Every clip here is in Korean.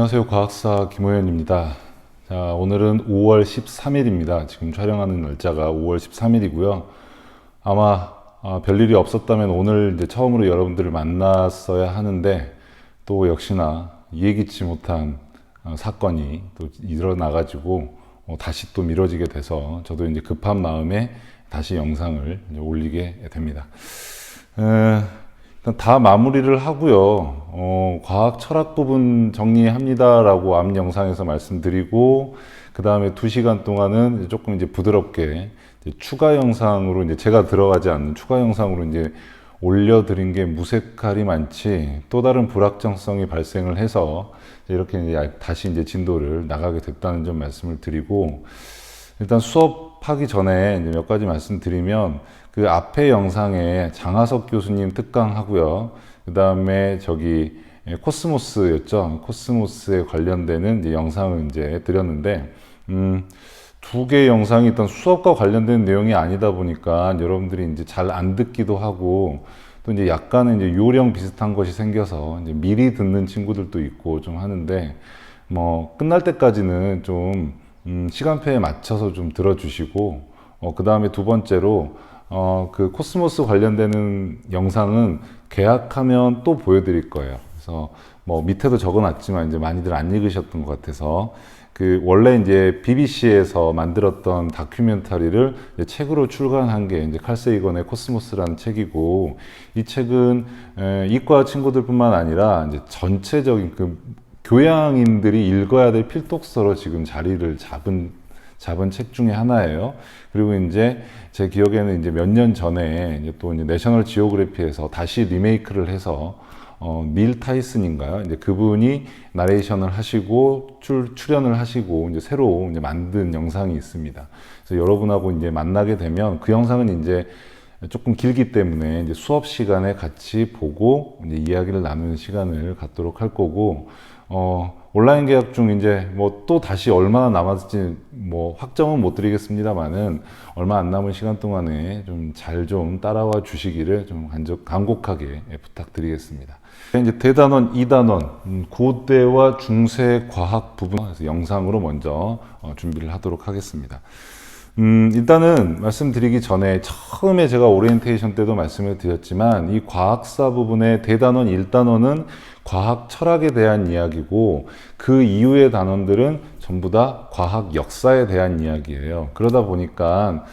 안녕하세요. 과학사 김호연입니다. 자, 오늘은 5월 13일입니다. 지금 촬영하는 날짜가 5월 13일이고요. 아마 아, 별일이 없었다면 오늘 이제 처음으로 여러분들을 만났어야 하는데 또 역시나 예기치 못한 어, 사건이 또 일어나가지고 어, 다시 또 미뤄지게 돼서 저도 이제 급한 마음에 다시 영상을 올리게 됩니다. 에, 일단 다 마무리를 하고요. 어, 과학 철학 부분 정리합니다라고 앞 영상에서 말씀드리고 그 다음에 두 시간 동안은 조금 이제 부드럽게 이제 추가 영상으로 이제 제가 들어가지 않는 추가 영상으로 이제 올려드린 게 무색할이 많지 또 다른 불확정성이 발생을 해서 이렇게 이제 다시 이제 진도를 나가게 됐다는 점 말씀을 드리고 일단 수업하기 전에 몇 가지 말씀드리면 그 앞에 영상에 장하석 교수님 특강하고요. 그 다음에 저기 코스모스였죠. 코스모스에 관련되는 이제 영상을 이제 드렸는데, 음, 두 개의 영상이 일단 수업과 관련된 내용이 아니다 보니까 여러분들이 이제 잘 안 듣기도 하고 또 이제 약간은 이제 요령 비슷한 것이 생겨서 이제 미리 듣는 친구들도 있고 좀 하는데 뭐 끝날 때까지는 좀 음, 시간표에 맞춰서 좀 들어주시고 어, 그 다음에 두 번째로 어, 그 코스모스 관련되는 영상은 계약하면 또 보여드릴 거예요. 그래서 뭐 밑에도 적어놨지만 이제 많이들 안 읽으셨던 것 같아서 그 원래 이제 BBC에서 만들었던 다큐멘터리를 책으로 출간한 게 이제 칼세이건의 코스모스라는 책이고 이 책은 에, 이과 친구들뿐만 아니라 이제 전체적인 그 교양인들이 읽어야 될 필독서로 지금 자리를 잡은 잡은 책 중에 하나예요. 그리고 이제 제 기억에는 이제 몇 년 전에 이제 또 이제 내셔널 지오그래피에서 다시 리메이크를 해서 어, 닐 타이슨인가요? 이제 그분이 나레이션을 하시고 출, 출연을 하시고 이제 새로 이제 만든 영상이 있습니다. 그래서 여러분하고 이제 만나게 되면 그 영상은 이제 조금 길기 때문에 이제 수업 시간에 같이 보고 이제 이야기를 나누는 시간을 갖도록 할 거고 어, 온라인 계약 중 이제 뭐 또 다시 얼마나 남았을지 뭐 확정은 못 드리겠습니다만은 얼마 안 남은 시간 동안에 좀 잘좀 따라와 주시기를 좀 간적, 간곡하게 부탁드리겠습니다. 이제 대단원, 이단원, 음, 고대와 중세 과학 부분에서 영상으로 먼저 어, 준비를 하도록 하겠습니다. 음, 일단은 말씀드리기 전에 처음에 제가 오리엔테이션 때도 말씀을 드렸지만 이 과학사 부분의 대단원 1단원은 과학 철학에 대한 이야기고 그 이후의 단원들은 전부 다 과학 역사에 대한 이야기예요. 그러다 보니까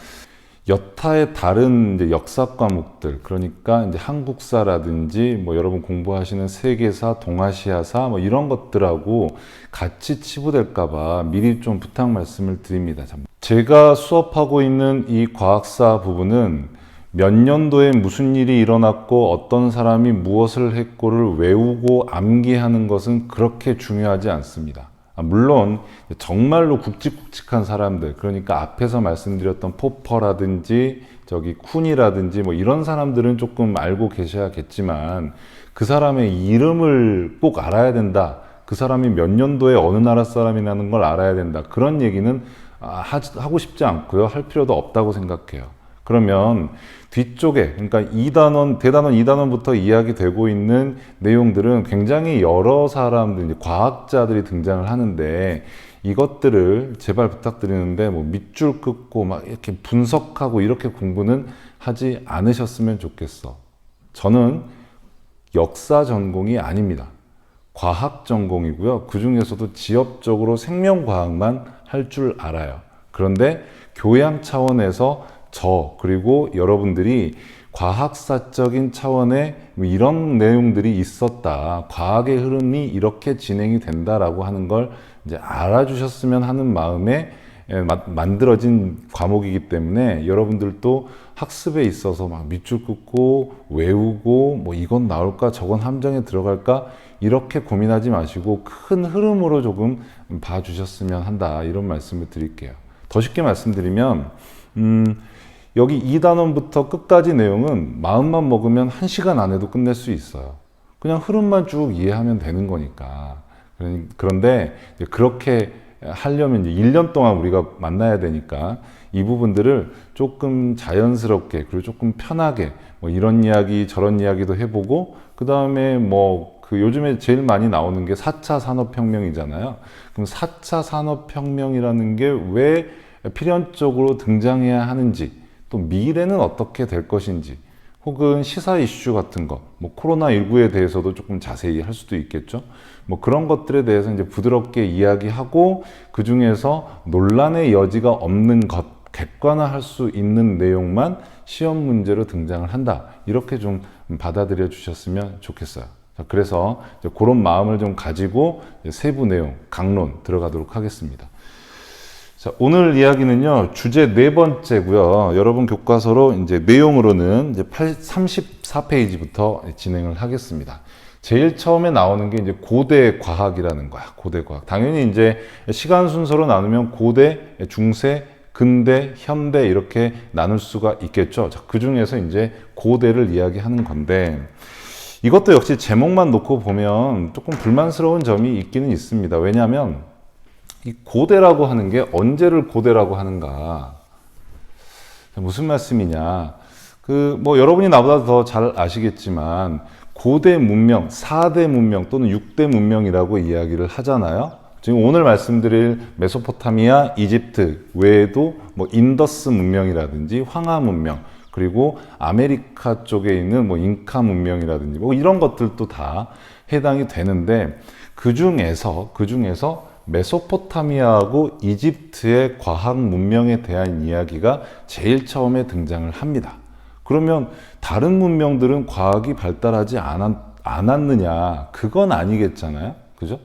여타의 다른 이제 역사 과목들 그러니까 이제 한국사라든지 뭐 여러분 공부하시는 세계사, 동아시아사 뭐 이런 것들하고 같이 치부될까봐 미리 좀 부탁 말씀을 드립니다. 제가 수업하고 있는 이 과학사 부분은 몇 년도에 무슨 일이 일어났고 어떤 사람이 무엇을 했고를 외우고 암기하는 것은 그렇게 중요하지 않습니다. 아, 물론 정말로 굵직굵직한 사람들 그러니까 앞에서 말씀드렸던 포퍼라든지 저기 쿤이라든지 뭐 이런 사람들은 조금 알고 계셔야겠지만 그 사람의 이름을 꼭 알아야 된다. 그 사람이 몇 년도에 어느 나라 사람이라는 걸 알아야 된다. 그런 얘기는 아, 하고 싶지 않고요. 할 필요도 없다고 생각해요. 그러면 뒤쪽에 그러니까 2단원 대단원 2단원부터 이야기되고 있는 내용들은 굉장히 여러 사람들 과학자들이 등장을 하는데 이것들을 제발 부탁드리는데 뭐 밑줄 긋고 막 이렇게 분석하고 이렇게 공부는 하지 않으셨으면 좋겠어. 저는 역사 전공이 아닙니다. 과학 전공이고요. 그 중에서도 지역적으로 생명과학만 할 줄 알아요. 그런데 교양 차원에서 저 그리고 여러분들이 과학사적인 차원의 뭐 이런 내용들이 있었다. 과학의 흐름이 이렇게 진행이 된다라고 하는 걸 이제 알아주셨으면 하는 마음에 만들어진 과목이기 때문에 여러분들도 학습에 있어서 막 밑줄 긋고 외우고 뭐 이건 나올까 저건 함정에 들어갈까 이렇게 고민하지 마시고 큰 흐름으로 조금 봐주셨으면 한다 이런 말씀을 드릴게요. 더 쉽게 말씀드리면 음, 여기 2단원부터 끝까지 내용은 마음만 먹으면 1시간 안에도 끝낼 수 있어요. 그냥 흐름만 쭉 이해하면 되는 거니까. 그런데 그렇게 하려면 이제 1년 동안 우리가 만나야 되니까 이 부분들을 조금 자연스럽게 그리고 조금 편하게 뭐 이런 이야기 저런 이야기도 해보고 그 다음에 뭐 그 요즘에 제일 많이 나오는 게 4차 산업혁명이잖아요. 그럼 4차 산업혁명이라는 게 왜 필연적으로 등장해야 하는지, 또 미래는 어떻게 될 것인지, 혹은 시사 이슈 같은 거, 뭐 코로나19에 대해서도 조금 자세히 할 수도 있겠죠. 뭐 그런 것들에 대해서 이제 부드럽게 이야기하고 그 중에서 논란의 여지가 없는 것, 객관화할 수 있는 내용만 시험 문제로 등장을 한다. 이렇게 좀 받아들여 주셨으면 좋겠어요. 자, 그래서 그런 마음을 좀 가지고 세부 내용, 강론 들어가도록 하겠습니다. 자, 오늘 이야기는요, 주제 네 번째고요. 여러분 교과서로 이제 내용으로는 이제 8, 34페이지부터 진행을 하겠습니다. 제일 처음에 나오는 게 이제 고대 과학이라는 거야. 고대 과학. 당연히 이제 시간 순서로 나누면 고대, 중세, 근대, 현대 이렇게 나눌 수가 있겠죠. 자, 그 중에서 이제 고대를 이야기하는 건데, 이것도 역시 제목만 놓고 보면 조금 불만스러운 점이 있기는 있습니다. 왜냐하면 이 고대라고 하는 게 언제를 고대라고 하는가? 무슨 말씀이냐? 그 뭐 여러분이 나보다 더 잘 아시겠지만 고대 문명, 4대 문명 또는 6대 문명이라고 이야기를 하잖아요. 지금 오늘 말씀드릴 메소포타미아, 이집트 외에도 뭐 인더스 문명이라든지 황하 문명 그리고 아메리카 쪽에 있는 뭐 잉카 문명이라든지 뭐 이런 것들도 다 해당이 되는데 그 중에서 그 중에서 메소포타미아하고 이집트의 과학 문명에 대한 이야기가 제일 처음에 등장을 합니다. 그러면 다른 문명들은 과학이 발달하지 않았, 않았느냐? 그건 아니겠잖아요. 그죠?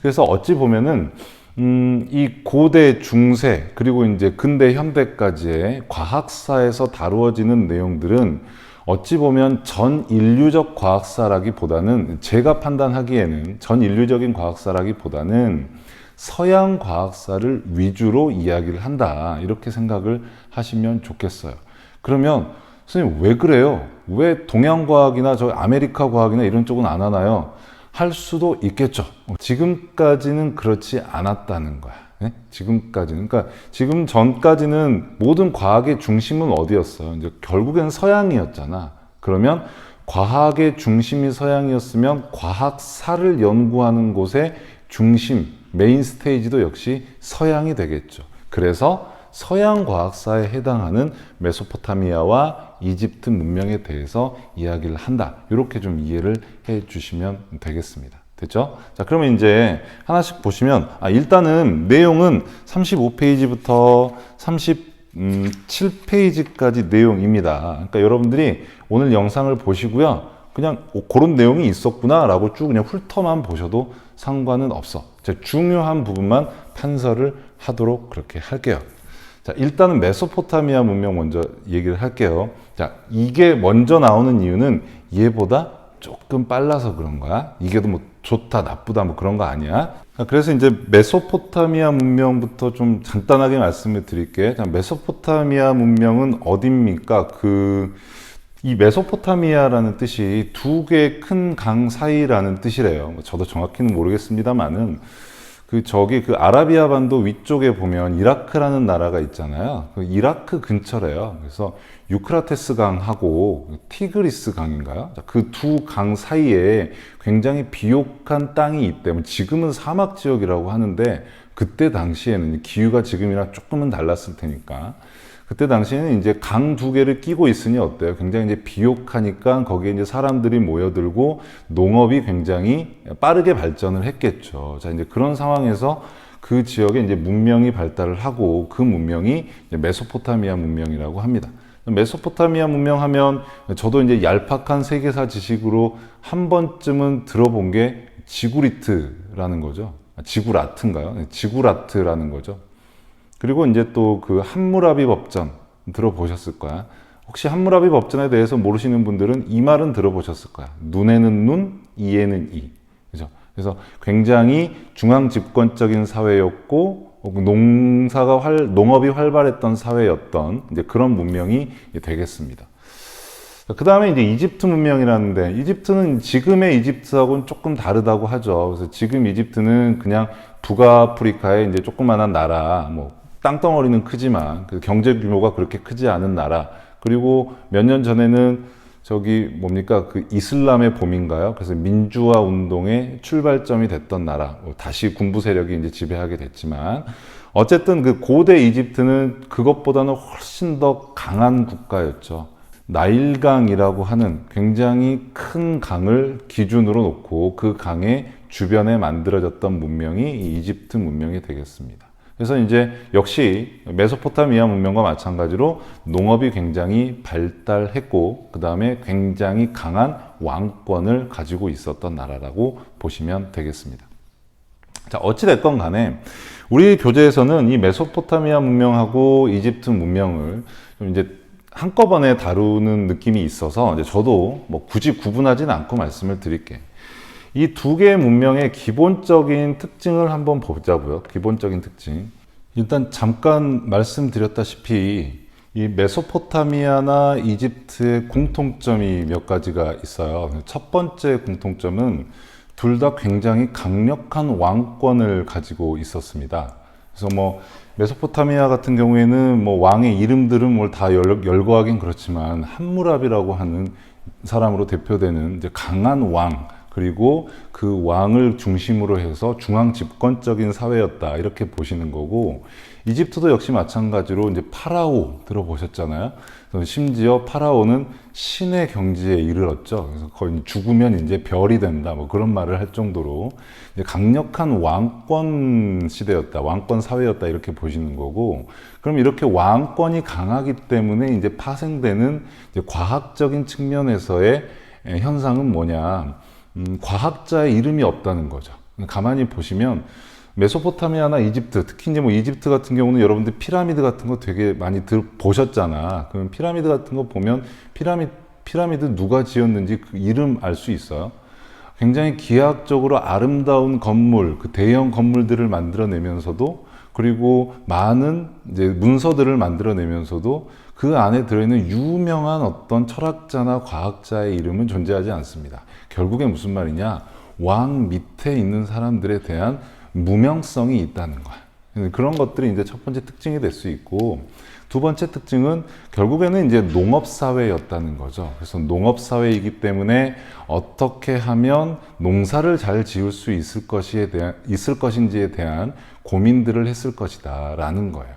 그래서 어찌 보면은 음, 이 고대, 중세, 그리고 이제 근대, 현대까지의 과학사에서 다루어지는 내용들은 어찌 보면 전 인류적 과학사라기보다는 제가 판단하기에는 전 인류적인 과학사라기보다는 서양 과학사를 위주로 이야기를 한다. 이렇게 생각을 하시면 좋겠어요. 그러면 선생님 왜 그래요? 왜 동양 과학이나 저 아메리카 과학이나 이런 쪽은 안 하나요? 할 수도 있겠죠. 지금까지는 그렇지 않았다는 거야. 네? 지금까지는. 그러니까 지금 전까지는 모든 과학의 중심은 어디였어요? 이제 결국엔 서양이었잖아. 그러면 과학의 중심이 서양이었으면 과학사를 연구하는 곳의 중심, 메인 스테이지도 역시 서양이 되겠죠. 그래서 서양 과학사에 해당하는 메소포타미아와 이집트 문명에 대해서 이야기를 한다. 이렇게 좀 이해를 해 주시면 되겠습니다. 됐죠? 자, 그러면 이제 하나씩 보시면, 아, 일단은 내용은 35페이지부터 37페이지까지 내용입니다. 그러니까 여러분들이 오늘 영상을 보시고요. 그냥 오, 그런 내용이 있었구나 라고 쭉 그냥 훑어만 보셔도 상관은 없어. 자, 중요한 부분만 판서를 하도록 그렇게 할게요. 자, 일단은 메소포타미아 문명 먼저 얘기를 할게요. 자, 이게 먼저 나오는 이유는 얘보다 조금 빨라서 그런 거야. 이게 뭐 좋다, 나쁘다, 뭐 그런 거 아니야. 자, 그래서 이제 메소포타미아 문명부터 좀 간단하게 말씀을 드릴게. 자, 메소포타미아 문명은 어딥니까? 그, 이 메소포타미아라는 뜻이 두 개의 큰 강 사이라는 뜻이래요. 뭐 저도 정확히는 모르겠습니다만은 그 저기 그 아라비아 반도 위쪽에 보면 이라크라는 나라가 있잖아요. 그 이라크 근처래요. 그래서 유크라테스 강하고 티그리스 강인가요? 그 두 강 사이에 굉장히 비옥한 땅이 있대요. 지금은 사막 지역이라고 하는데 그때 당시에는 기후가 지금이랑 조금은 달랐을 테니까 그때 당시에는 이제 강 두 개를 끼고 있으니 어때요? 굉장히 이제 비옥하니까 거기에 이제 사람들이 모여들고 농업이 굉장히 빠르게 발전을 했겠죠. 자, 이제 그런 상황에서 그 지역에 이제 문명이 발달을 하고 그 문명이 메소포타미아 문명이라고 합니다. 메소포타미아 문명 하면 저도 이제 얄팍한 세계사 지식으로 한 번쯤은 들어본 게 지구리트라는 거죠. 아, 지구라트인가요? 네, 지구라트라는 거죠. 그리고 이제 또그 함무라비 법전 들어보셨을 거야. 혹시 함무라비 법전에 대해서 모르시는 분들은 이 말은 들어보셨을 거야. 눈에는 눈, 이에는 이. 그죠? 그래서 굉장히 중앙 집권적인 사회였고 농사가 활, 농업이 활발했던 사회였던 이제 그런 문명이 되겠습니다. 그 다음에 이제 이집트 문명이라는데 이집트는 지금의 이집트하고는 조금 다르다고 하죠. 그래서 지금 이집트는 그냥 북아프리카의 이제 조그만한 나라, 뭐 땅덩어리는 크지만 그 경제 규모가 그렇게 크지 않은 나라. 그리고 몇 년 전에는 저기 뭡니까 그 이슬람의 봄인가요? 그래서 민주화 운동의 출발점이 됐던 나라. 뭐 다시 군부 세력이 이제 지배하게 됐지만 어쨌든 그 고대 이집트는 그것보다는 훨씬 더 강한 국가였죠. 나일강이라고 하는 굉장히 큰 강을 기준으로 놓고 그 강의 주변에 만들어졌던 문명이 이 이집트 문명이 되겠습니다. 그래서 이제 역시 메소포타미아 문명과 마찬가지로 농업이 굉장히 발달했고 그 다음에 굉장히 강한 왕권을 가지고 있었던 나라라고 보시면 되겠습니다. 자 어찌 됐건 간에 우리 교재에서는 이 메소포타미아 문명하고 이집트 문명을 좀 이제 한꺼번에 다루는 느낌이 있어서 이제 저도 뭐 굳이 구분하지는 않고 말씀을 드릴게요. 이 두 개의 문명의 기본적인 특징을 한번 보자고요. 기본적인 특징. 일단 잠깐 말씀드렸다시피 이 메소포타미아나 이집트의 공통점이 몇 가지가 있어요. 첫 번째 공통점은 둘 다 굉장히 강력한 왕권을 가지고 있었습니다. 그래서 뭐 메소포타미아 같은 경우에는 뭐 왕의 이름들은 뭘 다 열거하긴 그렇지만 함무랍이라고 하는 사람으로 대표되는 이제 강한 왕 그리고 그 왕을 중심으로 해서 중앙 집권적인 사회였다 이렇게 보시는 거고 이집트도 역시 마찬가지로 이제 파라오 들어보셨잖아요. 심지어 파라오는 신의 경지에 이르렀죠. 그래서 거의 죽으면 이제 별이 된다 뭐 그런 말을 할 정도로 강력한 왕권 시대였다, 왕권 사회였다 이렇게 보시는 거고 그럼 이렇게 왕권이 강하기 때문에 이제 파생되는 이제 과학적인 측면에서의 현상은 뭐냐? 음, 과학자의 이름이 없다는 거죠. 가만히 보시면 메소포타미아나 이집트, 특히 이제 뭐 이집트 같은 경우는 여러분들 피라미드 같은 거 되게 많이 들, 보셨잖아. 그럼 피라미드 같은 거 보면 피라미, 피라미드 누가 지었는지 그 이름 알 수 있어요. 굉장히 기하학적으로 아름다운 건물, 그 대형 건물들을 만들어내면서도 그리고 많은 이제 문서들을 만들어내면서도 그 안에 들어있는 유명한 어떤 철학자나 과학자의 이름은 존재하지 않습니다. 결국에 무슨 말이냐? 왕 밑에 있는 사람들에 대한 무명성이 있다는 거야. 그런 것들이 이제 첫 번째 특징이 될 수 있고, 두 번째 특징은 결국에는 이제 농업 사회였다는 거죠. 그래서 농업 사회이기 때문에 어떻게 하면 농사를 잘 지을 수 있을 것에 대한, 있을 것인지에 대한 고민들을 했을 것이다. 라는 거예요.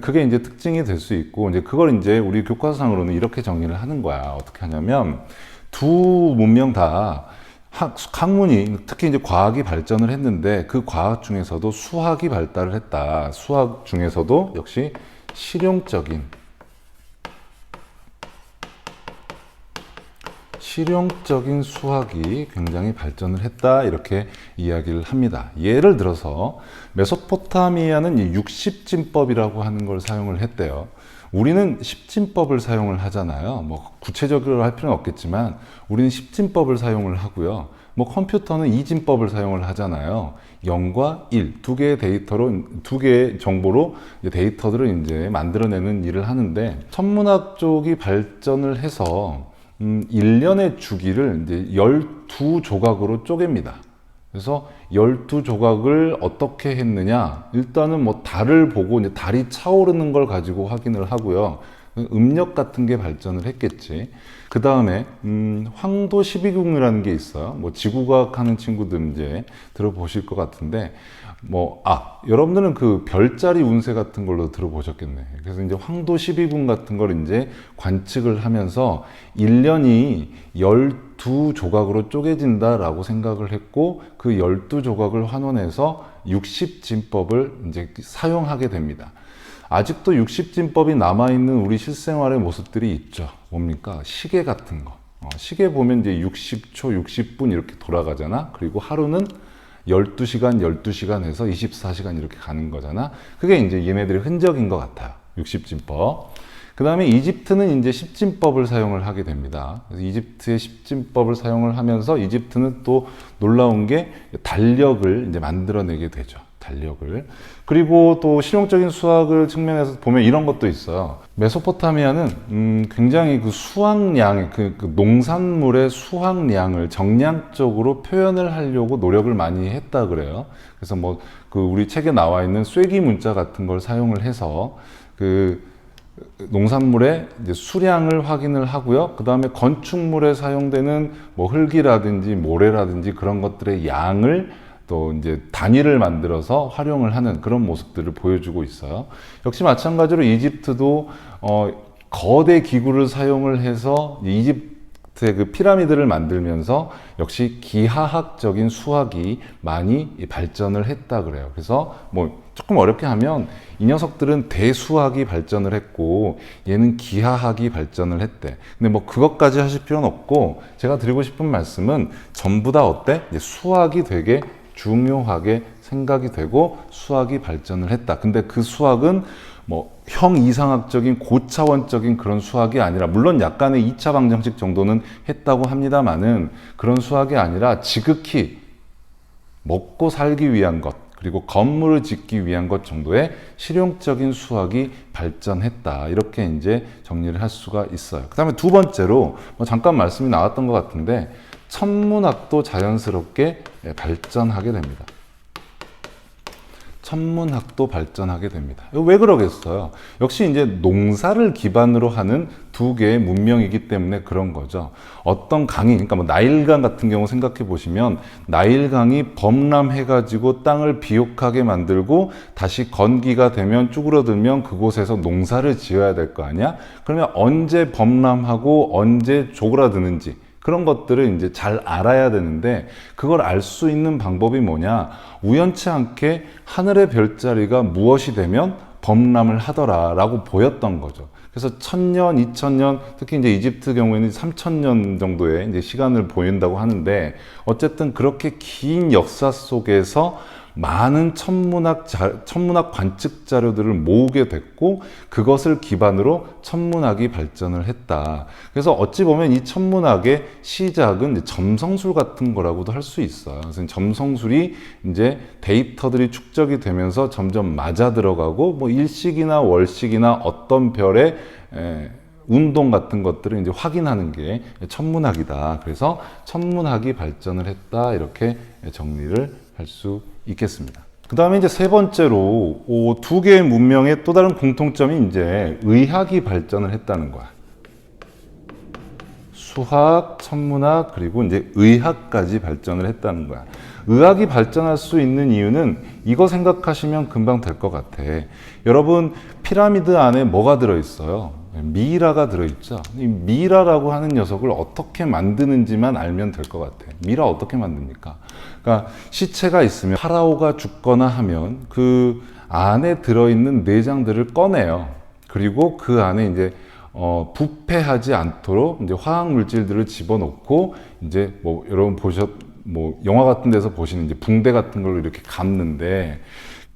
그게 이제 특징이 될 수 있고, 이제 그걸 이제 우리 교과서상으로는 이렇게 정의를 하는 거야. 어떻게 하냐면, 두 문명 다 학, 학문이 특히 이제 과학이 발전을 했는데 그 과학 중에서도 수학이 발달을 했다. 수학 중에서도 역시 실용적인 실용적인 수학이 굉장히 발전을 했다 이렇게 이야기를 합니다. 예를 들어서 메소포타미아는 육십진법이라고 하는 걸 사용을 했대요. 우리는 십진법을 사용을 하잖아요. 뭐 구체적으로 할 필요는 없겠지만 우리는 십진법을 사용을 하고요. 뭐 컴퓨터는 이진법을 사용을 하잖아요. 0과 1, 두 개의 데이터로, 두 개의 정보로 데이터들을 이제 만들어내는 일을 하는데, 천문학 쪽이 발전을 해서, 음, 1년의 주기를 이제 12조각으로 쪼갭니다. 그래서 12조각을 어떻게 했느냐? 일단은 뭐 달을 보고 이제 달이 차오르는 걸 가지고 확인을 하고요. 음력 같은 게 발전을 했겠지. 그 다음에 음, 황도 12궁이라는 게 있어요. 뭐 지구과학 하는 친구들 이제 들어보실 것 같은데 뭐, 아, 여러분들은 그 별자리 운세 같은 걸로 들어보셨겠네. 그래서 이제 황도 12궁 같은 걸 이제 관측을 하면서 1년이 12조각으로 쪼개진다라고 생각을 했고 그 12조각을 환원해서 60진법을 이제 사용하게 됩니다. 아직도 60진법이 남아있는 우리 실생활의 모습들이 있죠. 뭡니까? 시계 같은 거. 어, 시계 보면 이제 60초, 60분 이렇게 돌아가잖아. 그리고 하루는 12시간, 12시간 해서 24시간 이렇게 가는 거잖아. 그게 이제 얘네들의 흔적인 것 같아요. 60진법. 그 다음에 이집트는 이제 10진법을 사용을 하게 됩니다. 이집트의 10진법을 사용을 하면서 이집트는 또 놀라운 게 달력을 이제 만들어내게 되죠. 달력을. 그리고 또 실용적인 수학을 측면에서 보면 이런 것도 있어요. 메소포타미아는 음 굉장히 그 수확량, 그, 그 농산물의 수확량을 정량적으로 표현을 하려고 노력을 많이 했다 그래요. 그래서 뭐 그 우리 책에 나와 있는 쐐기 문자 같은 걸 사용을 해서 그 농산물의 수량을 확인을 하고요. 그 다음에 건축물에 사용되는 뭐 흙이라든지 모래라든지 그런 것들의 양을 또 이제 단위를 만들어서 활용을 하는 그런 모습들을 보여주고 있어요. 역시 마찬가지로 이집트도 어, 거대 기구를 사용을 해서 이집트의 그 피라미드를 만들면서 역시 기하학적인 수학이 많이 발전을 했다 그래요. 그래서 뭐 조금 어렵게 하면 이 녀석들은 대수학이 발전을 했고 얘는 기하학이 발전을 했대. 근데 뭐 그것까지 하실 필요는 없고 제가 드리고 싶은 말씀은 전부 다 어때? 수학이 되게 중요하게 생각이 되고 수학이 발전을 했다. 근데 그 수학은 뭐 형 이상학적인 고차원적인 그런 수학이 아니라 물론 약간의 2차 방정식 정도는 했다고 합니다만은 그런 수학이 아니라 지극히 먹고 살기 위한 것 그리고 건물을 짓기 위한 것 정도의 실용적인 수학이 발전했다 이렇게 이제 정리를 할 수가 있어요. 그 다음에 두 번째로 뭐 잠깐 말씀이 나왔던 것 같은데 천문학도 자연스럽게 발전하게 됩니다. 천문학도 발전하게 됩니다. 왜 그러겠어요? 역시 이제 농사를 기반으로 하는 두 개의 문명이기 때문에 그런 거죠. 어떤 강이, 그러니까 뭐 나일강 같은 경우 생각해 보시면 나일강이 범람해가지고 땅을 비옥하게 만들고 다시 건기가 되면 쭈그러들면 그곳에서 농사를 지어야 될 거 아니야? 그러면 언제 범람하고 언제 조그라드는지 그런 것들을 이제 잘 알아야 되는데 그걸 알 수 있는 방법이 뭐냐? 우연치 않게 하늘의 별자리가 무엇이 되면 범람을 하더라라고 보였던 거죠. 그래서 천년, 이천년, 특히 이제 이집트 경우에는 삼천년 정도의 이제 시간을 보인다고 하는데 어쨌든 그렇게 긴 역사 속에서 많은 천문학 자, 천문학 관측 자료들을 모으게 됐고 그것을 기반으로 천문학이 발전을 했다. 그래서 어찌 보면 이 천문학의 시작은 점성술 같은 거라고도 할 수 있어요. 그래서 점성술이 이제 데이터들이 축적이 되면서 점점 맞아 들어가고 뭐 일식이나 월식이나 어떤 별의 에, 운동 같은 것들을 이제 확인하는 게 천문학이다. 그래서 천문학이 발전을 했다. 이렇게 정리를 할 수 있겠습니다. 그 다음에 이제 세 번째로 두 개의 문명의 또 다른 공통점이 이제 의학이 발전을 했다는 거야. 수학, 천문학, 그리고 이제 의학까지 발전을 했다는 거야. 의학이 발전할 수 있는 이유는 이거 생각하시면 금방 될 것 같아. 여러분, 피라미드 안에 뭐가 들어있어요? 미라가 들어있죠. 이 미라라고 하는 녀석을 어떻게 만드는지만 알면 될 것 같아. 미라 어떻게 만듭니까? 그러니까 시체가 있으면 파라오가 죽거나 하면 그 안에 들어있는 내장들을 꺼내요. 그리고 그 안에 이제 어, 부패하지 않도록 이제 화학 물질들을 집어넣고 이제 뭐 여러분 보셨 뭐 영화 같은 데서 보시는 이제 붕대 같은 걸로 이렇게 감는데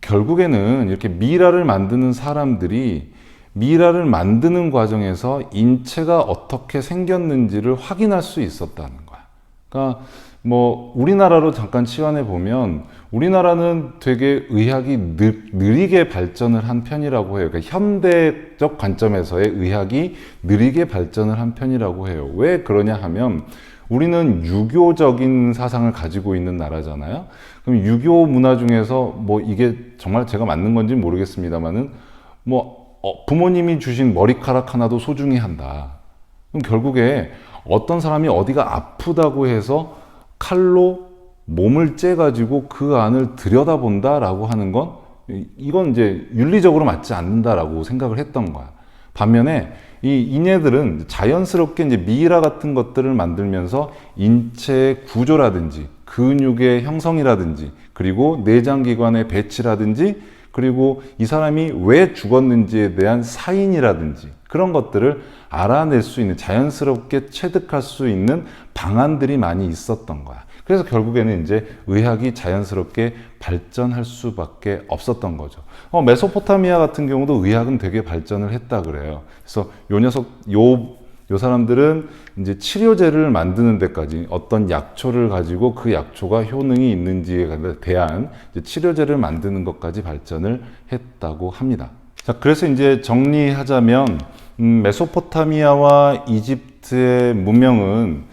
결국에는 이렇게 미라를 만드는 사람들이 미라를 만드는 과정에서 인체가 어떻게 생겼는지를 확인할 수 있었다는 거야. 그러니까 뭐 우리나라로 잠깐 치환해 보면 우리나라는 되게 의학이 느, 느리게 발전을 한 편이라고 해요. 그러니까 현대적 관점에서의 의학이 느리게 발전을 한 편이라고 해요. 왜 그러냐 하면 우리는 유교적인 사상을 가지고 있는 나라잖아요. 그럼 유교 문화 중에서 뭐 이게 정말 제가 맞는 건지 모르겠습니다만은 뭐 어, 부모님이 주신 머리카락 하나도 소중히 한다. 그럼 결국에 어떤 사람이 어디가 아프다고 해서 칼로 몸을 째가지고 그 안을 들여다본다라고 하는 건 이건 이제 윤리적으로 맞지 않는다라고 생각을 했던 거야. 반면에 이 인예들은 자연스럽게 이제 미이라 같은 것들을 만들면서 인체의 구조라든지 근육의 형성이라든지 그리고 내장기관의 배치라든지 그리고 이 사람이 왜 죽었는지에 대한 사인이라든지 그런 것들을 알아낼 수 있는 자연스럽게 체득할 수 있는 방안들이 많이 있었던 거야. 그래서 결국에는 이제 의학이 자연스럽게 발전할 수밖에 없었던 거죠. 어, 메소포타미아 같은 경우도 의학은 되게 발전을 했다 그래요. 그래서 요 녀석, 요, 요 사람들은 이제 치료제를 만드는 데까지 어떤 약초를 가지고 그 약초가 효능이 있는지에 대한 치료제를 만드는 것까지 발전을 했다고 합니다. 자, 그래서 이제 정리하자면, 음, 메소포타미아와 이집트의 문명은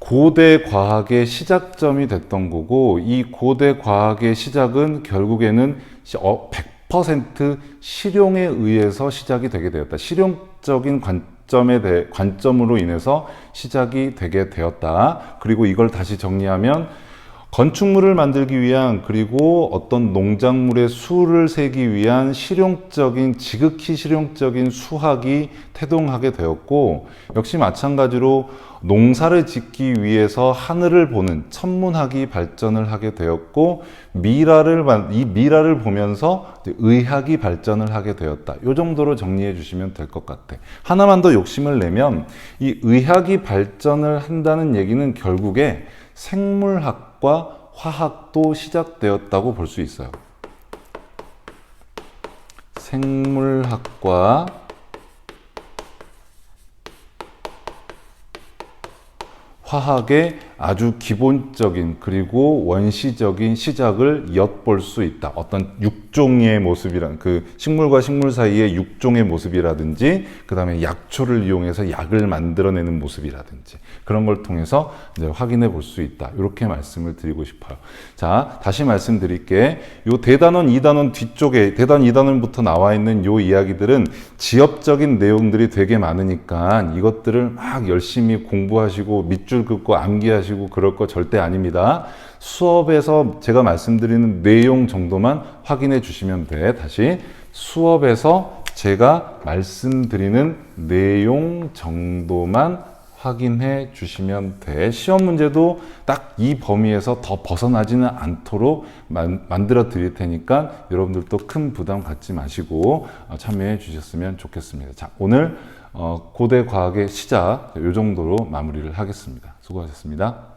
고대 과학의 시작점이 됐던 거고 이 고대 과학의 시작은 결국에는 100% 실용에 의해서 시작이 되게 되었다. 실용적인 관 점에 대 관점으로 인해서 시작이 되게 되었다. 그리고 이걸 다시 정리하면 건축물을 만들기 위한 그리고 어떤 농작물의 수를 세기 위한 실용적인 지극히 실용적인 수학이 태동하게 되었고 역시 마찬가지로 농사를 짓기 위해서 하늘을 보는 천문학이 발전을 하게 되었고 미라를 만- 이 미라를 보면서 의학이 발전을 하게 되었다. 이 정도로 정리해 주시면 될 것 같아. 하나만 더 욕심을 내면 이 의학이 발전을 한다는 얘기는 결국에 생물학 과 화학도 시작되었다고 볼 수 있어요. 생물학과 화학의 아주 기본적인 그리고 원시적인 시작을 엿볼 수 있다. 어떤 육종의 모습이란 그 식물과 식물 사이의 육종의 모습이라든지 그 다음에 약초를 이용해서 약을 만들어내는 모습이라든지 그런 걸 통해서 이제 확인해 볼 수 있다. 이렇게 말씀을 드리고 싶어요. 자, 다시 말씀드릴게. 요 대단원 2단원 뒤쪽에 대단 2단원부터 나와 있는 요 이야기들은 지엽적인 내용들이 되게 많으니까 이것들을 막 열심히 공부하시고 밑줄 긋고 암기하시고 그럴 거 절대 아닙니다. 수업에서 제가 말씀드리는 내용 정도만 확인해 주시면 돼. 다시 수업에서 제가 말씀드리는 내용 정도만 확인해 주시면 돼. 시험 문제도 딱 이 범위에서 더 벗어나지는 않도록 만, 만들어 드릴 테니까 여러분들도 큰 부담 갖지 마시고 어, 참여해 주셨으면 좋겠습니다. 자, 오늘 어, 고대 과학의 시작 이 정도로 마무리를 하겠습니다. 수고하셨습니다.